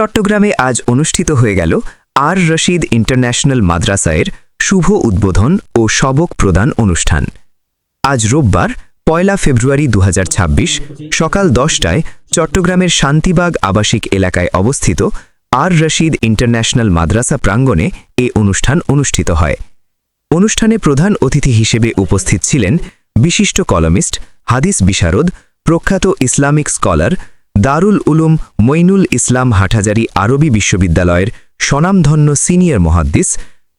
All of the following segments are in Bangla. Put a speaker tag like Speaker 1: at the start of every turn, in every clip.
Speaker 1: চট্টগ্রামে আজ অনুষ্ঠিত হয়ে গেল আর রশিদ ইন্টারন্যাশনাল মাদ্রাসায়ের শুভ উদ্বোধন ও সবক প্রদান অনুষ্ঠান। আজ রোববার, পয়লা ফেব্রুয়ারি দু হাজার ছাব্বিশ, সকাল দশটায় চট্টগ্রামের শান্তিবাগ আবাসিক এলাকায় অবস্থিত আর রশিদ ইন্টারন্যাশনাল মাদ্রাসা প্রাঙ্গণে এ অনুষ্ঠান অনুষ্ঠিত হয়। অনুষ্ঠানে প্রধান অতিথি হিসেবে উপস্থিত ছিলেন বিশিষ্ট কলমিস্ট হাদিস বিশারদ, প্রখ্যাত ইসলামিক স্কলার দারুল উলুম মইনুল ইসলাম হাটহাজারী আরবি বিশ্ববিদ্যালয়ের স্বনামধন্য সিনিয়র মহাদ্দিস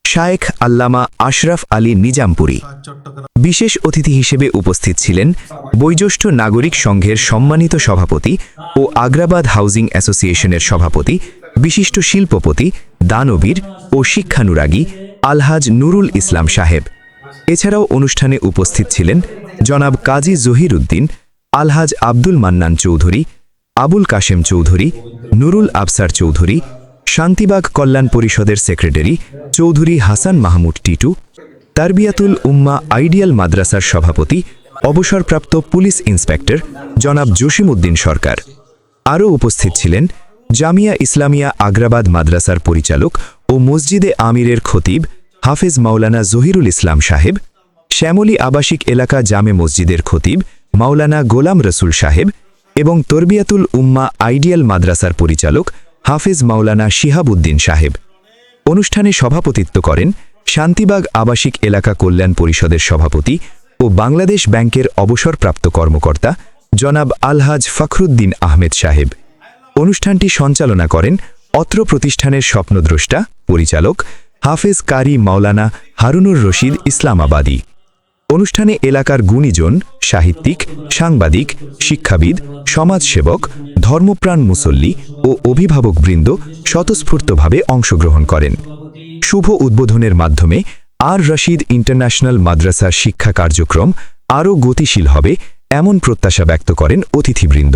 Speaker 1: শায়েখ আল্লামা আশরাফ আলী নিজামপুরী। বিশেষ অতিথি হিসেবে উপস্থিত ছিলেন বৈজ্যেষ্ঠ নাগরিক সংঘের সম্মানিত সভাপতি ও আগ্রাবাদ হাউজিং অ্যাসোসিয়েশনের সভাপতি, বিশিষ্ট শিল্পপতি, দানবীর ও শিক্ষানুরাগী আলহাজ নুরুল ইসলাম সাহেব। এছাড়াও অনুষ্ঠানে উপস্থিত ছিলেন জনাব কাজী জহির উদ্দিন আলহাজ আব্দুল মান্নান চৌধুরী আবুল কাশেম চৌধুরী, নুরুল আবসার চৌধুরী, শান্তিবাগ কল্যাণ পরিষদের সেক্রেটারি চৌধুরী হাসান মাহমুদ টিটু, তারবিয়াতুল উম্মা আইডিয়াল মাদ্রাসার সভাপতি, অবসরপ্রাপ্ত পুলিশ ইন্সপেক্টর জনাব জসিমউদ্দিন সরকার। আরও উপস্থিত ছিলেন জামিয়া ইসলামিয়া আগ্রাবাদ মাদ্রাসার পরিচালক ও মসজিদে আমিরের খতিব হাফেজ মাওলানা জহিরুল ইসলাম সাহেব, শ্যামলী আবাসিক এলাকা জামে মসজিদের খতিব মাওলানা গোলাম রসুল সাহেব এবং তরবিয়াতুল উম্মা আইডিয়াল মাদ্রাসার পরিচালক হাফেজ মাওলানা শিহাবুদ্দিন সাহেব। অনুষ্ঠানে সভাপতিত্ব করেন শান্তিবাগ আবাসিক এলাকা কল্যাণ পরিষদের সভাপতি ও বাংলাদেশ ব্যাংকের অবসরপ্রাপ্ত কর্মকর্তা জনাব আলহাজ ফখরুদ্দিন আহমেদ সাহেব। অনুষ্ঠানটি সঞ্চালনা করেন অত্র প্রতিষ্ঠানের স্বপ্নদ্রষ্টা, পরিচালক হাফেজ কারি মাওলানা হারুনুর রশিদ ইসলামাবাদী। অনুষ্ঠানে এলাকার গুণীজন, সাহিত্যিক, সাংবাদিক, শিক্ষাবিদ, সমাজসেবক, ধর্মপ্রাণ মুসল্লি ও অভিভাবকবৃন্দ স্বতঃস্ফূর্তভাবে অংশগ্রহণ করেন। শুভ উদ্বোধনের মাধ্যমে আর রশিদ ইন্টারন্যাশনাল মাদ্রাসার শিক্ষা কার্যক্রম আরও গতিশীল হবে, এমন প্রত্যাশা ব্যক্ত করেন অতিথিবৃন্দ।